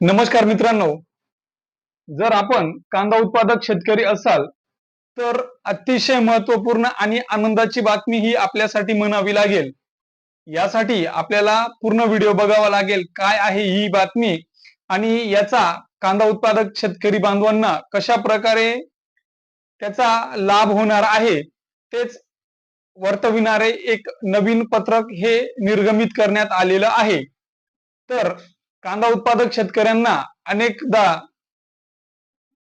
नमस्कार मित्रांनो. जर आपण कांदा उत्पादक शेतकरी असाल तर अतिशय महत्त्वपूर्ण आणि आनंदाची बातमी ही आपल्यासाठी म्हणावी लागेल. यासाठी आपल्याला पूर्ण व्हिडिओ बघावा लागेल काय आहे ही बातमी आणि याचा कांदा उत्पादक शेतकरी बांधवांना कशा प्रकारे त्याचा लाभ होणार आहे तेच वर्तविणारे एक नवीन पत्रक हे निर्गमित करण्यात आलेलं आहे. तर कांदा उत्पादक शेतकऱ्यांना अनेकदा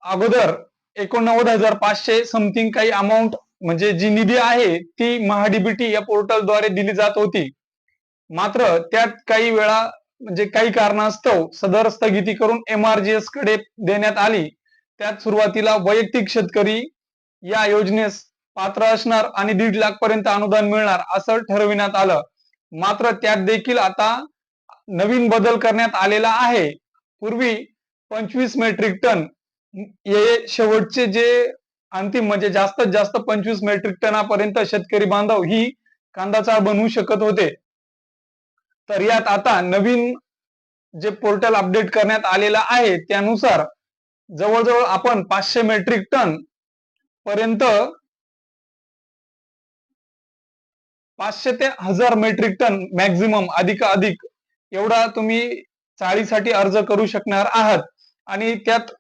अगोदर एकोणनव्वद हजार पाचशे समथिंग काही अमाऊंट म्हणजे जी निधी आहे ती महाडीबीटी या पोर्टलद्वारे दिली जात होती. मात्र त्यात काही वेळा म्हणजे काही कारणास्तव सदर स्थगिती करून एमआरजीएसकडे देण्यात आली. त्यात सुरुवातीला वैयक्तिक शेतकरी या योजनेस पात्र असणार आणि दीड लाख पर्यंत अनुदान मिळणार असं ठरविण्यात आलं. मात्र त्यात देखील आता नवीन बदल करण्यात आलेला आहे. पूर्वी पंचवीस मेट्रिक टन हे शेवटचे जे अंतिम म्हणजे जास्तीत जास्त पंचवीस मेट्रिक टनापर्यंत शेतकरी बांधव ही कांदा चाळ बनवू शकत होते. तर यात आता नवीन जे पोर्टल अपडेट करण्यात आलेलं आहे त्यानुसार जवळजवळ आपण पाचशे मेट्रिक टन पर्यंत पाचशे ते हजार मेट्रिक टन मॅक्झिमम अधिक अधिक एवढा तुम्ही चाळीसाठी अर्ज करू शकणार आहात. आणि त्यात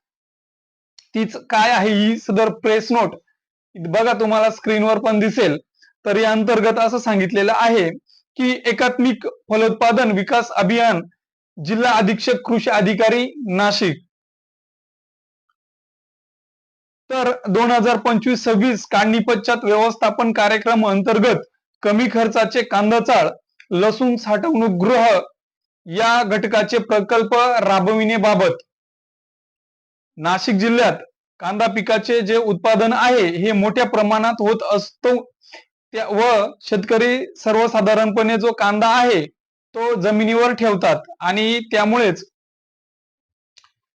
तीच काय आहे ही सदर प्रेस नोट बघा तुम्हाला स्क्रीनवर पण दिसेल. तर या अंतर्गत असं सांगितलेलं आहे की एकात्मिक फलोत्पादन विकास अभियान जिल्हा अधीक्षक कृषी अधिकारी नाशिक. तर दोन हजार पंचवीस सव्वीस काढणी पश्चात व्यवस्थापन कार्यक्रम अंतर्गत कमी खर्चाचे कांदा चाळ लसूण साठवणूक गृह या घटकाचे प्रकल्प राबविण्याबाबत नाशिक जिल्ह्यात कांदा पिकाचे जे उत्पादन आहे हे मोठ्या प्रमाणात होत असतो. व शेतकरी सर्वसाधारणपणे जो कांदा आहे तो जमिनीवर ठेवतात. आणि त्यामुळेच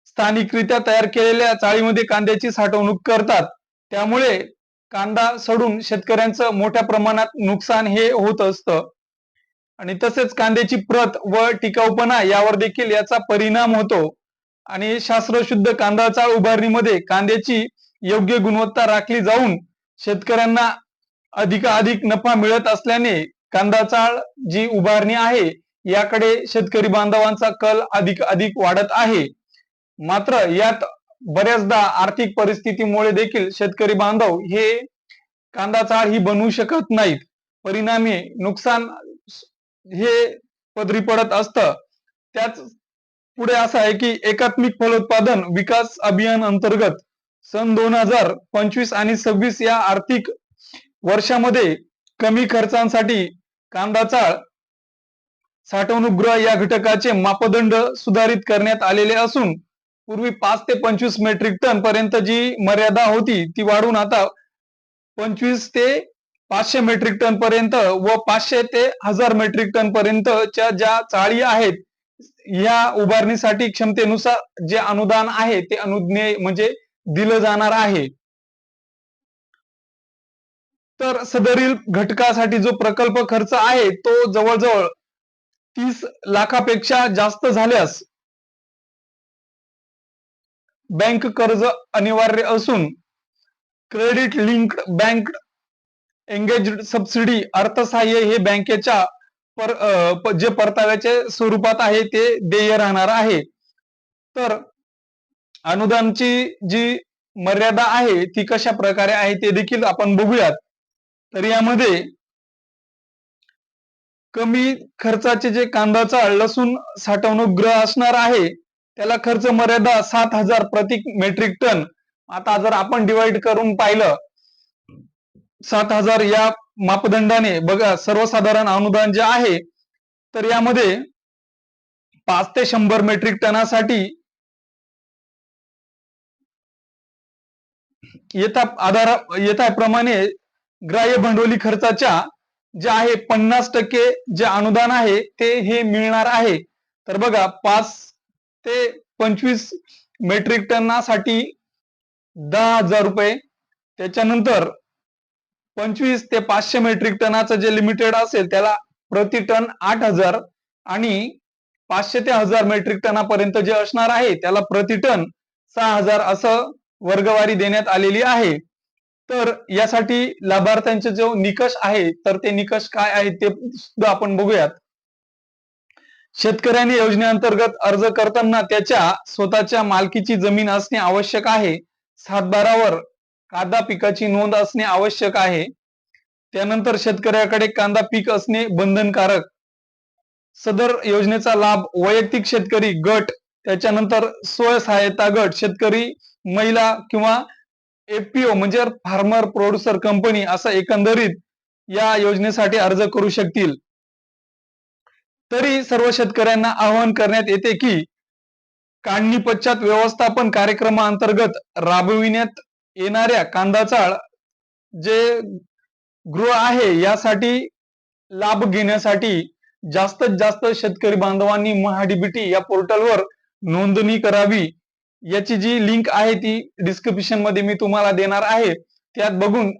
स्थानिकरित्या तयार केलेल्या चाळीमध्ये कांद्याची साठवणूक करतात. त्यामुळे कांदा सडून शेतकऱ्यांचं मोठ्या प्रमाणात नुकसान हे होत असतं. आणि तसेच कांद्याची प्रत व टिकाऊपणा यावर देखील याचा परिणाम होतो. आणि शास्त्रशुद्ध कांदा चाळ उभारणीमध्ये कांद्याची योग्य गुणवत्ता राखली जाऊन शेतकऱ्यांना अधिकाधिक नफा मिळत असल्याने कांदा चाळ जी उभारणी आहे याकडे शेतकरी बांधवांचा कल अधिक अधिक वाढत आहे. मात्र यात बऱ्याचदा आर्थिक परिस्थितीमुळे देखील शेतकरी बांधव हे कांदा चाळ ही बनवू शकत नाहीत. परिणामी नुकसान हे पदरी पडत असतं. त्याच पुढे असं आहे की एकात्मिक फलोत्पादन विकास अभियान अंतर्गत सन दोन हजार पंचवीस आणि सव्वीस या आर्थिक वर्षामध्ये कमी खर्चांसाठी कांदा चाळ या घटकाचे मापदंड सुधारित करण्यात आलेले असून पूर्वी पाच ते पंचवीस मेट्रिक टन पर्यंत जी मर्यादा होती ती वाढून आता पंचवीस ते पाचशे मेट्रिक टन पर्यंत व पाचशे ते हजार मेट्रिक टन पर्यंतच्या ज्या चाळी आहेत या उभारणीसाठी क्षमतेनुसार जे अनुदान आहे ते अनुज्ञे म्हणजे दिलं जाणार आहे. तर सदरील घटकासाठी जो प्रकल्प खर्च आहे तो जवळजवळ तीस लाखापेक्षा जास्त झाल्यास बँक कर्ज अनिवार्य असून credit link bank engage subsidy अर्थसहाय्य हे बँकेच्या पर जे परताव्याचे स्वरूपात आहे ते देय राहणार आहे. तर अनुदानची जी मर्यादा आहे ती कशा प्रकारे आहे ते देखील आपण बघूयात. तर यामध्ये कमी खर्चाचे जे कांदाचा लसूण साठवणूक ग्रह असणार आहे त्याला खर्च मर्यादा सात हजार प्रति मेट्रिक टन आता जर आपण डिवाइड करून पाहिलं सात हजार या मापदंडाने बघा सर्वसाधारण अनुदान जे आहे तर यामध्ये पाच ते शंभर मेट्रिक टनासाठी येता आधार येत्याप्रमाणे ग्राह्य भांडवली खर्चाच्या जे आहे पन्नास टक्के जे अनुदान आहे ते हे मिळणार आहे. तर बघा पाच ते पंचवीस मेट्रिक टनासाठी दहा हजार रुपये. त्याच्यानंतर पंचवीस ते पाचशे मेट्रिक टनाचं जे लिमिटेड असेल त्याला प्रति टन आठ हजार आणि पाचशे ते हजार मेट्रिक टनापर्यंत जे असणार आहे त्याला प्रति टन सहा हजार असं वर्गवारी देण्यात आलेली आहे. तर यासाठी लाभार्थ्यांचे जो निकष आहे तर ते निकष काय आहेत ते सुद्धा आपण बघूयात. शेतकऱ्यांनी योजनेअंतर्गत अर्ज करताना त्याच्या स्वतःच्या मालकीची जमीन असणे आवश्यक आहे. सातबारावर कांदा पिकाची नोंद असणे आवश्यक आहे. त्यानंतर शेतकऱ्याकडे कांदा पीक असणे बंधनकारक. सदर योजनेचा लाभ वैयक्तिक शेतकरी गट त्याच्यानंतर स्वसहायता गट शेतकरी महिला किंवा एफपीओ म्हणजे फार्मर प्रोड्युसर कंपनी असा एकंदरीत या योजनेसाठी अर्ज करू शकतील. तरी सर्व शेतकऱ्यांना आवाहन करण्यात येते की काढणी पश्चात व्यवस्थापन कार्यक्रमाअंतर्गत राबविण्यात येणाऱ्या कांदा चाळ जे गृह आहे यासाठी लाभ घेण्यासाठी जास्तीत जास्त शेतकरी बांधवांनी महाडीबीटी या पोर्टलवर नोंदणी करावी. याची जी लिंक आहे ती डिस्क्रिप्शनमध्ये मी तुम्हाला देणार आहे. त्यात बघून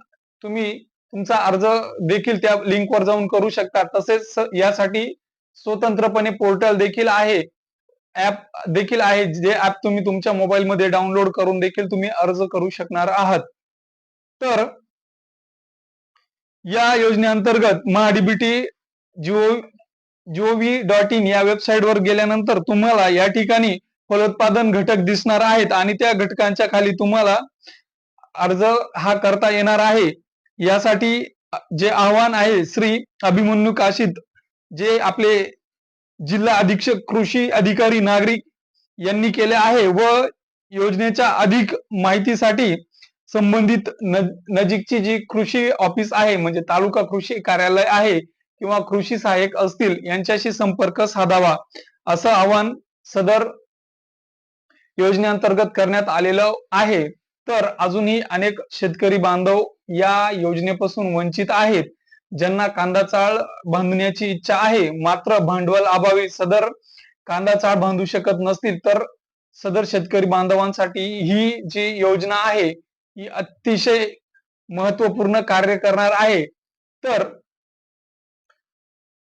तुम्ही तुमचा अर्ज देखील त्या लिंकवर जाऊन करू शकता. तसेच यासाठी स्वतंत्रपणे पोर्टल देखील आहे. ऍप देखील आहे जे ऍप तुम्ही तुमच्या मोबाईलमध्ये डाउनलोड करून देखील तुम्ही अर्ज करू शकणार आहात. तर या योजनेअंतर्गत महाडीबीटी जिओ जीओव्ही डॉट इन या वेबसाईटवर गेल्यानंतर तुम्हाला या ठिकाणी फलोत्पादन घटक दिसणार आहेत आणि त्या घटकांच्या खाली तुम्हाला अर्ज हा करता येणार आहे. यासाठी जे आव्हान आहे श्री अभिमन्यू काशीत जे आपले जिल्हा अधीक्षक कृषी अधिकारी नागरिक यांनी केले आहे व योजनेच्या अधिक माहितीसाठी संबंधित नजीकची जी कृषी ऑफिस आहे म्हणजे तालुका कृषी कार्यालय आहे किंवा कृषी सहाय्यक असतील यांच्याशी संपर्क साधावा असं आवाहन सदर योजनेअंतर्गत करण्यात आलेलं आहे. तर अजूनही अनेक शेतकरी बांधव या योजनेपासून वंचित आहेत. ज्यांना कांदा चाळ बांधण्याची इच्छा आहे मात्र भांडवल अभावी सदर कांदा चाळ बांधू शकत नसतील तर सदर शेतकरी बांधवांसाठी ही जी योजना आहे ही अतिशय महत्त्वपूर्ण कार्य करणार आहे. तर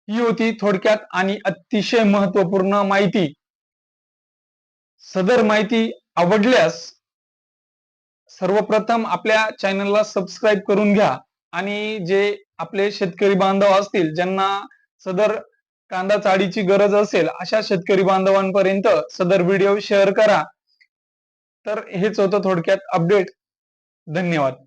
ही होती थोडक्यात आणि अतिशय महत्त्वपूर्ण माहिती. सदर माहिती आवडल्यास सर्वप्रथम आपल्या चॅनलला सबस्क्राईब करून घ्या. आणि जे आपले शेतकरी बांधव असतील ज्यांना सदर कांदा चाळीची गरज असेल अशा शेतकरी बांधवांपर्यंत सदर व्हिडिओ शेअर करा. तर हेच होतं थोडक्यात अपडेट. धन्यवाद.